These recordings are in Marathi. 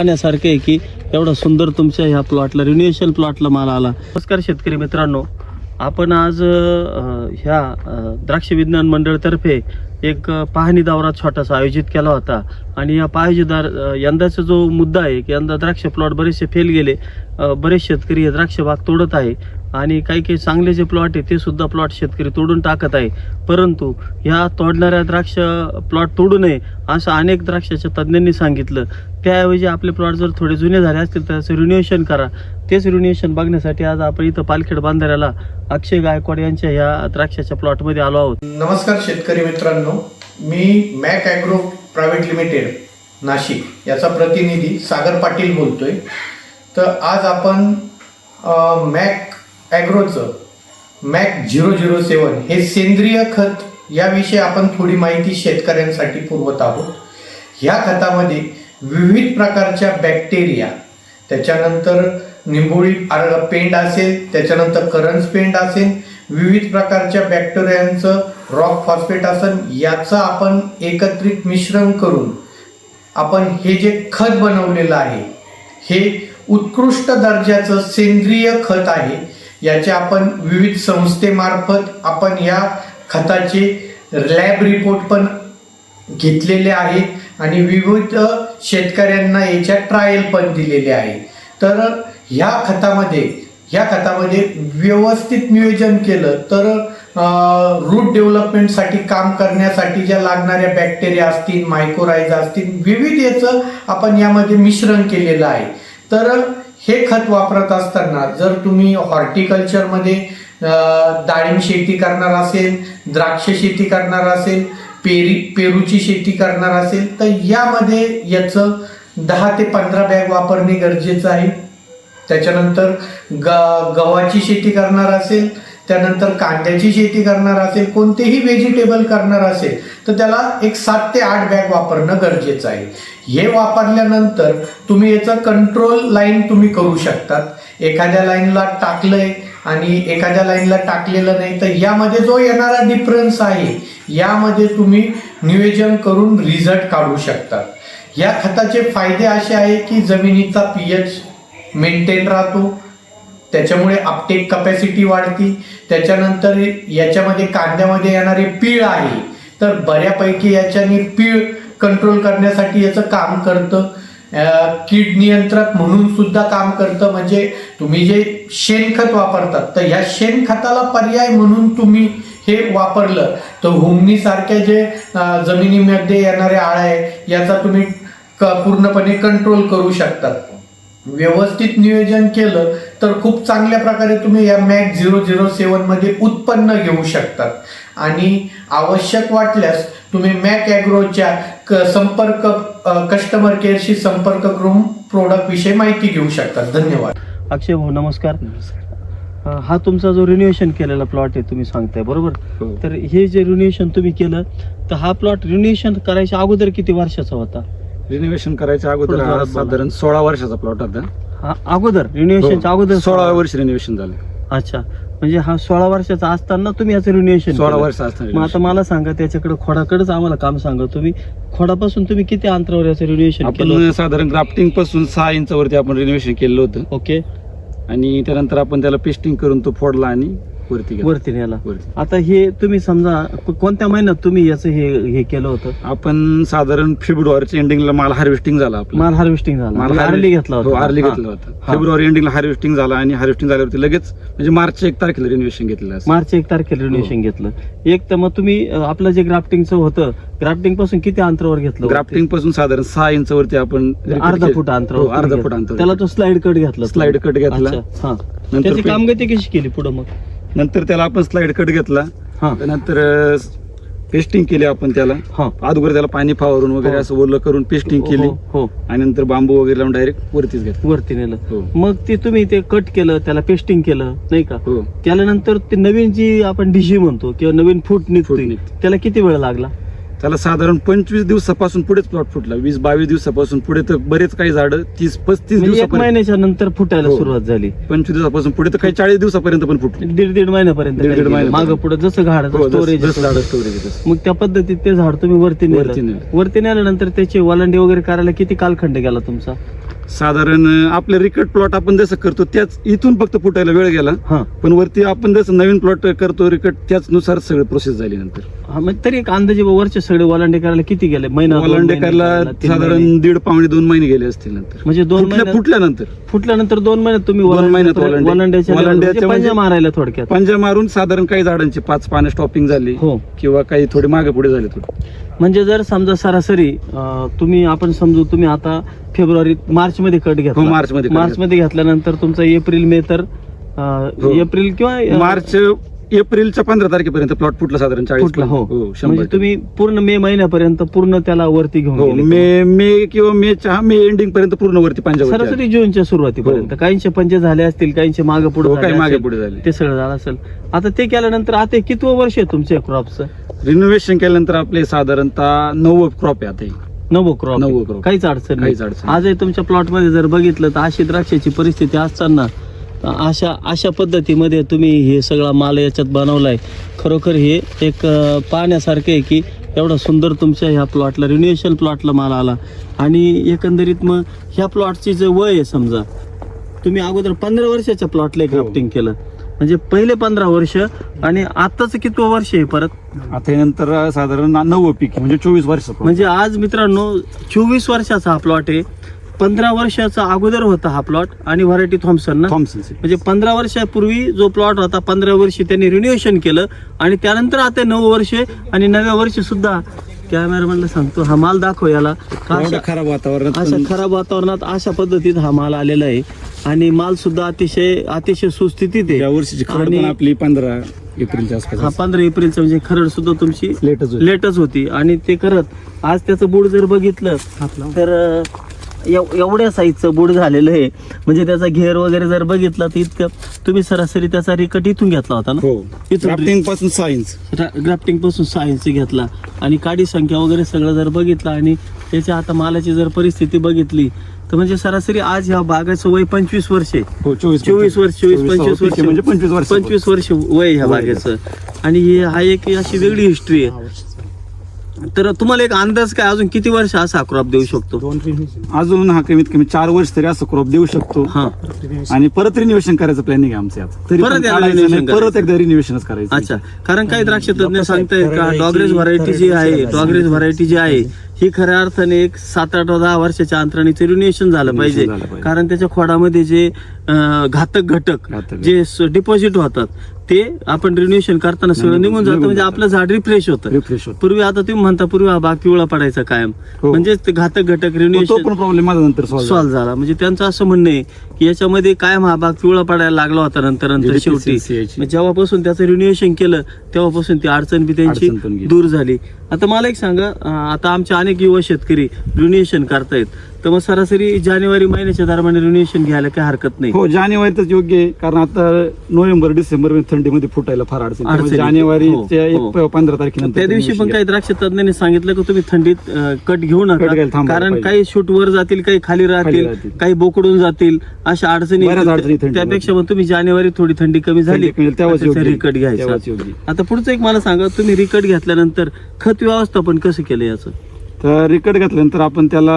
पाहण्यासारखे आहे की एवढा सुंदर तुमच्या ह्या प्लॉटला रिन्युएशन प्लॉटला माल आला. नमस्कार शेतकरी मित्रांनो. आपण आज ह्या द्राक्ष विज्ञान मंडळतर्फे एक पाहणी दौरा छोटासा आयोजित केला होता. आणि या पाहणी दार यंदाचा जो मुद्दा आहे की यंदा द्राक्ष प्लॉट बरेचसे फेल गेले. बरेच शेतकरी हे द्राक्ष बाग तोडत आहे. आणि काही काही चांगले जे प्लॉट आहे ते सुद्धा प्लॉट शेतकरी तोडून टाकत आहे. परंतु ह्या तोडणाऱ्या द्राक्ष प्लॉट तोडू नये असं अनेक द्राक्षाच्या तज्ज्ञांनी सांगितलं. त्याऐवजी आपले प्लॉट जर थोडे जुने झाले असतील तर त्याचं रिन्युएशन करा. तेच रिन्युएशन बघण्यासाठी आज आपण इथं पालखेड बांधाऱ्याला अक्षय गायकवाड यांच्या ह्या द्राक्षाच्या प्लॉटमध्ये आलो आहोत. नमस्कार शेतकरी मित्रांनो. मी Mac Agro private limited Nashik याचा प्रतिनिधी सागर पाटील बोलतोय. तर आज आपण मॅक ॲग्रोचं. मॅक झिरो झिरो सेवन हे सेंद्रिय खत याविषयी आपण थोडी माहिती शेतकऱ्यांसाठी पुरवत आहोत. ह्या खतामध्ये विविध प्रकारच्या बॅक्टेरिया त्याच्यानंतर निंबोळी पेंड असेल त्याच्यानंतर करंज पेंड असेल विविध प्रकारच्या बॅक्टेरियांचं रॉक फॉस्फेट असेल याचं आपण एकत्रित मिश्रण करून आपण हे जे खत बनवलेलं आहे हे उत्कृष्ट दर्जाचं सेंद्रिय खत आहे याचे आपण विविध संस्थेमार्फत आपण या खताचे लॅब रिपोर्ट पण घेतलेले आहेत आणि विविध शेतकऱ्यांना याच्या ट्रायल पण दिलेले आहे. तर ह्या खतामध्ये ह्या खतामध्ये व्यवस्थित नियोजन केलं तर रूट डेव्हलपमेंटसाठी काम करण्यासाठी ज्या लागणाऱ्या बॅक्टेरिया असतील मायक्रोराईज असतील विविध याचं आपण यामध्ये मिश्रण केलेलं आहे. तर हे खत वापरत असताना जर तुम्ही हॉर्टिकल्चरमध्ये डाळिंब शेती करणार असेल द्राक्ष शेती करणार असेल पेरी पेरूची शेती करणार असेल तर यामध्ये याचं दहा ते पंधरा बॅग वापरणे गरजेचं आहे. त्याच्यानंतर ग गव्हाची शेती करणार असेल त्यानंतर कांद्याची शेती करणार असेल कोणतेही व्हेजिटेबल करणार असेल तर त्याला एक सात ते आठ बॅग वापरणं गरजेचं आहे. हे वापरल्यानंतर तुम्ही याचं कंट्रोल लाईन तुम्ही करू शकतात. एखाद्या लाईनला टाकलंय आणि एखाद्या लाईनला टाकलेलं नाही तर यामध्ये जो येणारा डिफरन्स आहे यामध्ये तुम्ही नियोजन करून रिझल्ट काढू शकता या खताचे फायदे असे आहे की जमिनीचा पीएच मेंटेन राहतो त्याच्यामुळे अपटेक कपॅसिटी वाढती. त्याच्यानंतर याच्यामध्ये कांद्यामध्ये येणारे पीळ आहे. तर बऱ्यापैकी याच्याने पीळ कंट्रोल करण्यासाठी याचं काम करतं. कीड नियंत्रक म्हणून सुद्धा काम करतं. म्हणजे तुम्ही जे शेणखत वापरतात तर ह्या शेणखताला पर्याय म्हणून तुम्ही हे वापरलं. तर हुमणीसारख्या जे जमिनीमध्ये येणारे आळ आहे याचा तुम्ही क- पूर्णपणे कंट्रोल करू शकतात. व्यवस्थित नियोजन केलं तर खूप चांगल्या प्रकारे तुम्ही या मॅक झिरो झिरो सेवनमध्ये उत्पन्न घेऊ शकतात. आणि आवश्यक वाटल्यास तुम्ही मॅक ॲग्रोच्या क- संपर्क कस्टमर केअरशी संपर्क करून प्रोडक्ट विषयी माहिती घेऊ शकतात. धन्यवाद. अक्षय भाऊ नमस्कार. हा तुमचा जो रिन्युएशन केलेला प्लॉट आहे तुम्ही सांगताय बरोबर? हो. तर हे जे रिन्युएशन तुम्ही केलं तर हा प्लॉट रिन्युएशन करायच्या अगोदर किती वर्षाचा होता? रिनोव्हेशन करायच्या अगोदर हा. साधारण सोळा वर्षाचा प्लॉट होता. हा अगोदर? रिन्युएशनच्या अगोदर हो. सोळा वर्ष रिनोव्हेशन झालं. अच्छा म्हणजे हा सोळा वर्षाचा असताना तुम्ही याचं रिन्युएशन सोळा वर्ष असताना मग आता renovation. मला सांगा त्याच्याकडे खोडाकडेच आम्हाला काम सांगा तुम्ही. खोडापासून तुम्ही किती अंतरावर याचं रिन्युएशन केलं आपण साधारण ग्राफ्टिंगपासून सहा इंचावरती आपण रिनोव्हेशन केलं होतं. ओके. आणि त्यानंतर आपण त्याला पेस्टिंग करून तो फोडला आणि वरती गेला. वरती वरती आता हे तुम्ही समजा को- कोणत्या महिन्यात तुम्ही याचं हे हे केलं होतं आपण साधारण फेब्रुवारीच्या एंडिंगला माल हार्वेस्टिंग झाला आपला माल हार्वेस्टिंग झाला माल म्हणजे अर्ली घेतला हो होता हा. घेतला होता हा. फेब्रुवारी एंडिंगला हार्वेस्टिंग झाला आणि हार्वेस्टिंग झाल्यावरती लगेच म्हणजे मार्च एक तारखेला रिनोव्हेशन घेतलेलं असं. मार्च एक तारखेला रिन्युएशन हो. घेतलं एक तर मग तुम्ही अं, आपलं जे ग्राफ्टिंगचं होतं ग्राफ्टिंगपासून किती अंतरावर घेतलं होतं? ग्राफ्टिंगपासून साधारण सहा इंचावरती आपण अर्धा फूट अंतरावर हो, अर्धा तुम्ही फूट घेतलं. अंतर त्याला तो स्लाइड कट घेतला स्लाइड कट घेतला अच्छा, हा नंतर त्याची पे- कामगती कशी केली पुढे मग नंतर त्याला आपण स्लाइड कट घेतला. हा. त्यानंतर पेस्टिंग केली आपण त्याला. हा. अगोदर त्याला पाणी फावरून वगैरे हो. असं ओलं करून पेस्टिंग केली. हो, हो. आणि नंतर बांबू वगैरे लावून डायरेक्ट वरतीच घेतलं. वरती नेलं. हो. मग ते तुम्ही ते कट केलं त्याला पेस्टिंग केलं नाही का? हो. त्याच्यानंतर ते नवीन जी आपण डिशी म्हणतो किंवा नवीन फूट निघते. त्याला किती वेळ लागला? त्याला साधारण पंचवीस दिवसापासून पुढेच प्लॉट फुटला वीस बावीस दिवसापासून पुढे तर बरेच काही झाडं तीस पस्तीस म्हणजे एक दिवसापर्यंत महिन्याच्या नंतर फुटायला हो. सुरुवात झाली पंचवीस दिवसापासून पुढे तर काही चाळीस दिवसापर्यंत पण फुटले दीड दीड महिन्यापर्यंत दीड- दीड महिन्यापर्यंत. माग पुढे जसं हो, झाड जसं- स्टोरेज जसं झाडं storage आहे तसं. मग त्या पद्धतीत ते झाड तुम्ही वरती वरती नेलं नेलं. वरती नेल्यानंतर त्याची वलांडी वगैरे करायला किती कालखंड गेला तुमचा साधारण आपले रिकट प्लॉट आपण जसं करतो त्याच इथून फक्त फुटायला वेळ गेला. हा. पण वरती आपण जसं नवीन प्लॉट करतो रिकट त्याचनुसार सगळं प्रोसेस झाली नंतर. हा मग तरी एक अंदाजे वरचे सगळे वलांडे करायला किती गेले? महिना दोन महिने करायला, तीन महिने. साधारण दीड पावणे दोन महिने गेले असतील नंतर. म्हणजे दोन फुटल्या महिन्यात- फुटल्यानंतर. फुटल्यानंतर दोन महिन्यात तुम्ही दोन महिन्यात वलांडे. वलांड्याच्या वलांड्याच्या म्हणजे पंजा म्हणजे- मारायला थोडक्यात. पंजा मारून साधारण काही झाडांची पाच पानं स्टॉपिंग झाली हो. किंवा काही थोडे मागे पुढे झाले थोडे. म्हणजे जर समजा सरासरी अं, तुम्ही आपण समजू तुम्ही आता फेब्रुवारी मार्च मध्ये कट घेतला हो, मार्चमध्ये cut मार्च मध्ये घेतल्यानंतर तुमचा एप्रिल मे तर अं, हो. एप्रिल किंवा अं, मार्च एप्रिलच्या पंधरा तारखेपर्यंत प्लॉट फुटला साधारण चाळीस फुटला हो शंभर म्हणजे तुम्ही पूर्ण मे महिन्यापर्यंत पूर्ण त्याला वरती घेऊन हो गेले. मे मे किंवा मेच्या मे एंडिंग पर्यंत पूर्ण वरती पंजाब सरासरी जूनच्या सुरुवातीपर्यंत हो. काहींचे पंचे झाले असतील काहींचे मागे पुढे हो, काही मागे पुढे झाले ते सगळं झालं असेल आता ते केल्यानंतर आता हे कितवं वर्ष आहे तुमच्या क्रॉपचं रिनोव्हेशन केल्यानंतर आपले साधारणतः नऊ क्रॉप आहे आता हे. नवं क्रॉप नवं crop. काहीच अडचण नाही काहीच अडचण नाही. आजही तुमच्या प्लॉटमध्ये जर बघितलं तर अशी द्राक्षाची परिस्थिती असताना अशा अशा पद्धतीमध्ये तुम्ही हे सगळा माल याच्यात बनवलाय. खरोखर हे एक पाहण्यासारखं आहे की एवढा सुंदर तुमच्या ह्या प्लॉटला रिन्युएशन प्लॉटला माल आला. आणि एकंदरीत मग ह्या प्लॉटची जे वय आहे समजा तुम्ही अगोदर पंधरा वर्षाच्या प्लॉटला हो. ग्राफ्टिंग केलं. म्हणजे पहिले पंधरा वर्ष आणि आताच किती वर्ष आहे परत? आता हे नंतर साधारण नऊ पीक म्हणजे चोवीस वर्ष. म्हणजे आज मित्रांनो चोवीस वर्षाचा हा प्लॉट आहे. पंधरा वर्षाचा अगोदर होता हा प्लॉट आणि व्हरायटी थॉम्सन ना? थॉम्सन म्हणजे पंधरा वर्षापूर्वी जो प्लॉट होता पंधरा वर्षी त्यांनी रिन्युएशन केलं आणि त्यानंतर आता नऊ वर्षे आणि नव्या वर्षी सुद्धा कॅमेरामॅनला सांगतो हा माल दाखव याला. खराब वातावरणात अशा खराब वातावरणात अशा पद्धतीत हा माल आलेला आहे. आणि माल सुद्धा अतिशय अतिशय सुस्थितीत या आहे वर्षीची आणि- आपली पंधरा एप्रिलच्या हा पंधरा एप्रिलचं म्हणजे खरड सुद्धा तुमची लेटच लेटच होती. आणि ते करत आज त्याचं बूड जर बघितलं तर एव- एवढ्या साईजचं बूड झालेलं आहे. म्हणजे त्याचा घेर वगैरे जर बघितला तर इतकं तुम्ही सरासरी त्याचा रिकट इथून घेतला होता ना? हो. इथून क्राफ्टिंगपासून सायन्स ग्राफ्टिंगपासून सायन्स घेतला. आणि काडी संख्या वगैरे सगळं जर बघितलं आणि त्याच्या आता मालाची जर परिस्थिती बघितली तर म्हणजे सरासरी आज ह्या बागाचं वय पंचवीस वर्ष आहे. हो चोवीस चोवीस वर्ष चोवीस पंचवीस वर्ष म्हणजे पंचवीस वर्ष पंचवीस वर्ष वय ह्या बागेचं. आणि ही हा एक अशी वेगळी हिस्ट्री आहे. तर तुम्हाला एक अंदाज काय अजून किती वर्ष असा क्रॉप देऊ शकतो? अजून हा कमीत कमी चार वर्ष तरी असं क्रॉप देऊ शकतो. हा. आणि परत रिन्युएशन करायचं प्लॅनिंग आहे आमचं आता. तरी परत पण एकदा काढायचं renovation नाही, परत करायचं. एकदा रिन्युएशनच करायचं. अच्छा. कारण काही द्राक्ष तज्ञ सांगतायत का डॉगरेज व्हरायटी जी आहे डॉगरेज व्हरायटी जी आहे ही खऱ्या अर्थाने एक सात आठ दहा वर्षाच्या अंतराने रिन्युएशन झालं पाहिजे. झालं पाहिजे. कारण त्याच्या खोडामध्ये जे अं, घातक घटक घातक जे डिपॉझिट होतात ते आपण रिन्युएशन करताना सगळं निघून- जातं. म्हणजे. आपलं झाड रिफ्रेश होतं. रिफ्रेश होतो. पूर्वी आता तुम्ही म्हणता पूर्वी हा बाग पिवळा पडायचा कायम. हो. म्हणजे ते घातक घटक तो रिन्युएशन पण प्रॉब्लेम माझा नंतर सॉल्व्ह सॉल्व्ह झाला. म्हणजे त्यांचं असं म्हणणं आहे याच्यामध्ये कायम हा बाग पिवळा पडायला लागला होता नंतर नंतर शेवटी. मग जेव्हापासून त्याचं रिन्युएशन केलं तेव्हापासून ती अडचण बी त्यांची. दूर झाली आता मला एक सांगा आता आमचे अनेक युवा शेतकरी रिन्युएशन करतायत तर मग सरासरी जानेवारी महिन्याच्या दरम्यान रिन्युएशन घ्यायला काही हरकत नाही हो जानेवारीतच योग्य आहे कारण आता नोव्हेंबर डिसेंबरमध्ये थंडीमध्ये फुटायला फार अडचण. जानेवारीच्या हो, एक पंधरा तारखेनंतर त्या दिवशी पण काही द्राक्ष तज्ञांनी सांगितलं की तुम्ही थंडीत कट घेऊ नका कारण. काही शूट वर जातील काही खाली राहतील. काही बोकडून जातील अशा अडचणी बऱ्याच. त्यापेक्षा मग तुम्ही जानेवारी थोडी थंडी कमी झाली थंडी कमी योग्य. रिकट घ्यायचा. योग्य. आता पुढचं एक मला सांगा तुम्ही रिकट घेतल्यानंतर खत व्यवस्थापन कसं केलं याचं? तर रिकट घातल्यानंतर आपण त्याला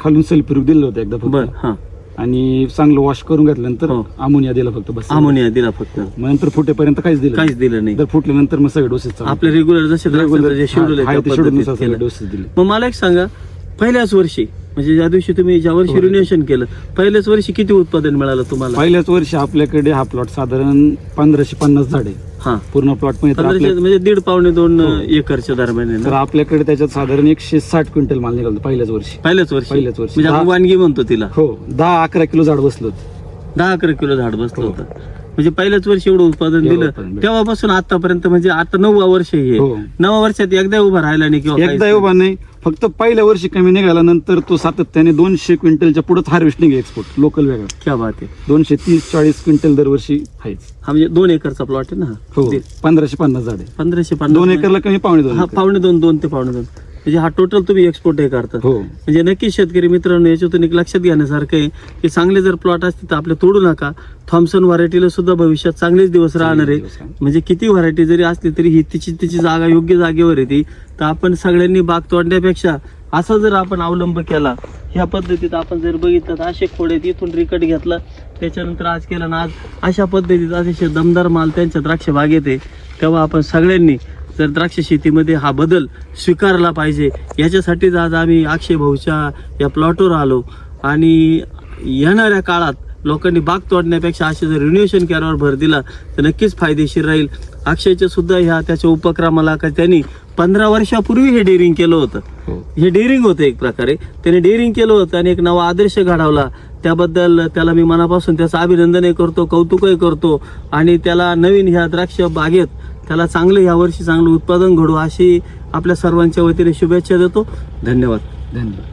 खालून सल्फ्युरिक दिलं होतं एकदा बर फक्त हा. आणि चांगलं वॉश करून घातल्यानंतर हो. अमोनिया दिला फक्त बस. अमोनिया दिला फक्त. मग नंतर फुटेपर्यंत काहीच दिलं काहीच दिलं नाही. नंतर फुटल्यानंतर मग सगळे डोसेस आपले रेग्युलर जसे द्राक्षाचं जे शेड्यूल आहे त्या पद्धतीत केलं. डोसेस दिले. मग मला एक सांगा पहिल्याच वर्षी म्हणजे ज्या दिवशी तुम्ही ज्या वर्षी रिन्युएशन केलं पहिल्याच वर्षी किती उत्पादन मिळालं तुम्हाला? पहिल्याच वर्षी आपल्याकडे हा प्लॉट साधारण पंधराशे पन्नास झाडे. हा. पूर्ण प्लॉट पण पंधराशे म्हणजे दीड पावणे दोन एकरच्या दरम्यान आहे तर ना आपल्याकडे त्याच्यात साधारण एकशे साठ क्विंटल माल निघाला होता पहिल्याच वर्षी. पहिल्याच वर्षी? पहिल्याच वर्षी. म्हणजे आपण वानगी म्हणतो तिला. हो दहा अकरा किलो झाड बसलं होतं. दहा अकरा किलो झाड बसलं हो. होतं. म्हणजे पहिल्याच वर्षी एवढं उत्पादन एवढं दिलं. उत्पादन दिलं. तेव्हापासून आतापर्यंत म्हणजे आता नववा वर्ष हे. हो. नववा वर्षात एकदा उभा राहिला नाही किंवा एकदा काहीच उभा नाही. फक्त पहिल्या वर्षी कमी निघाला नंतर तो सातत्याने दोनशे क्विंटलच्या पुढे हार्वेस्टिंग एक्सपोर्ट लोकल वेगळा. नाही. क्या बात आहे. दोनशे तीस चाळीस क्विंटल दरवर्षी आहेच. हा म्हणजे दोन एकरचा प्लॉट आहे ना? हा? हो पंधराशे पन्नास झाडे. पंधराशे पन्नास दोन एकरला कमी पावणे दोन हा एकर. पावणे दोन दोन ते पावणे दोन. म्हणजे हा टोटल तुम्ही एक्सपोर्ट हे करतात हो. म्हणजे नक्की शेतकरी मित्रांनो याच्यातून एक लक्षात घेण्यासारखं आहे की चांगले जर प्लॉट असतील तर आपले तोडू नका. थॉम्सन व्हरायटीला सुद्धा भविष्यात चांगलेच दिवस राहणार आहे. म्हणजे किती व्हरायटी जरी असली तरी ही तिची तिची जागा योग्य जागेवर आहे ती. तर आपण सगळ्यांनी बाग तोडण्यापेक्षा असा जर आपण अवलंब केला ह्या पद्धतीत आपण जर बघितलं तर असे खोडे इथून रिकट घेतलं त्याच्यानंतर आज केलं ना आज अशा पद्धतीत अतिशय दमदार माल त्यांच्या द्राक्ष बागेत आहे. तेव्हा आपण सगळ्यांनी जर द्राक्ष शेतीमध्ये हा बदल स्वीकारला पाहिजे. याच्यासाठीच आज आम्ही अक्षय भाऊच्या या प्लॉटवर आलो. आणि येणाऱ्या काळात लोकांनी बाग तोडण्यापेक्षा असे जर रिन्युएशन केअरवर भर दिला तर नक्कीच फायदेशीर राहील. अक्षयच्या सुद्धा ह्या त्याच्या उपक्रमाला का त्यांनी पंधरा वर्षापूर्वी हे डेअरिंग केलं होतं. हो. हे डेअरिंग होतं एक प्रकारे. त्याने डेअरिंग केलं होतं आणि एक नवा आदर्श घडवला. त्याबद्दल त्याला मी मनापासून त्याचं अभिनंदनही करतो कौतुकही करतो. आणि त्याला नवीन ह्या द्राक्ष बागेत त्याला चांगलं यावर्षी चांगलं उत्पादन घडू अशी आपल्या सर्वांच्या वतीने शुभेच्छा देतो. धन्यवाद. धन्यवाद.